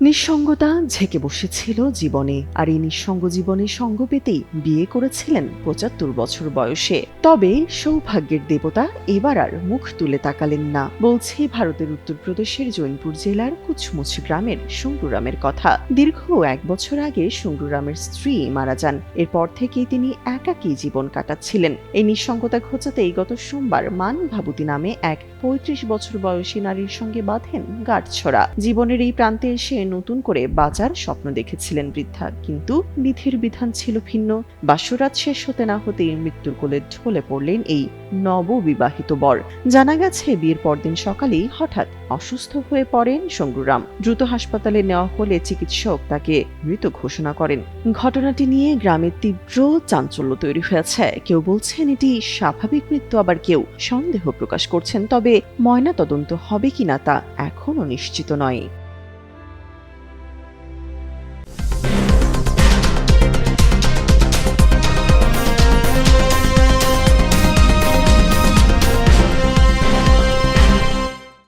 নিঃসঙ্গতা ঝেঁকে বসেছিল জীবনে, আর এই নিঃসঙ্গ জীবনে সঙ্গ পেতেই বিয়ে করেছিলেন পঁচাত্তর বছর বয়সে। তবে সৌভাগ্যের দেবতা এবার আর মুখ তুলে তাকালেন না, বলছে ভারতের উত্তরপ্রদেশের জৈনপুর জেলার কুচমুচ গ্রামের শুঙ্গুরামের কথা। দীর্ঘ এক বছর আগে শুঙ্গুরামের স্ত্রী মারা যান, এরপর থেকেই তিনি একাকী জীবন কাটাচ্ছিলেন। এই নিঃসঙ্গতা ঘোচাতেই গত সোমবার মান ভাবুতি নামে এক পঁয়ত্রিশ বছর বয়সী নারীর সঙ্গে বাঁধেন গাঁটছড়া। জীবনের এই প্রান্তে এসে নতুন করে বাঁচার স্বপ্ন দেখেছিলেন বৃদ্ধা। কিন্তু বিধির বিধান ছিল ভিন্ন। বাসরাত শেষ হতে না হতেই মৃত্যুর কোলে ঢলে পড়লেন এই নববিবাহিত বর। জানা গেছে, বিয়ের পরদিন সকালেই হঠাৎ অসুস্থ হয়ে পড়েন শঙ্গুরাম দ্রুত হাসপাতালে নেওয়া হলে চিকিৎসক তাকে মৃত ঘোষণা করেন। ঘটনাটি নিয়ে গ্রামে তীব্র চাঞ্চল্য তৈরি হয়েছে। কেউ বলছেন, এটি স্বাভাবিক মৃত্যু আবার কেউ সন্দেহ প্রকাশ করছেন। তবে ময়না তদন্ত হবে কিনা তা এখনও নিশ্চিত নয়।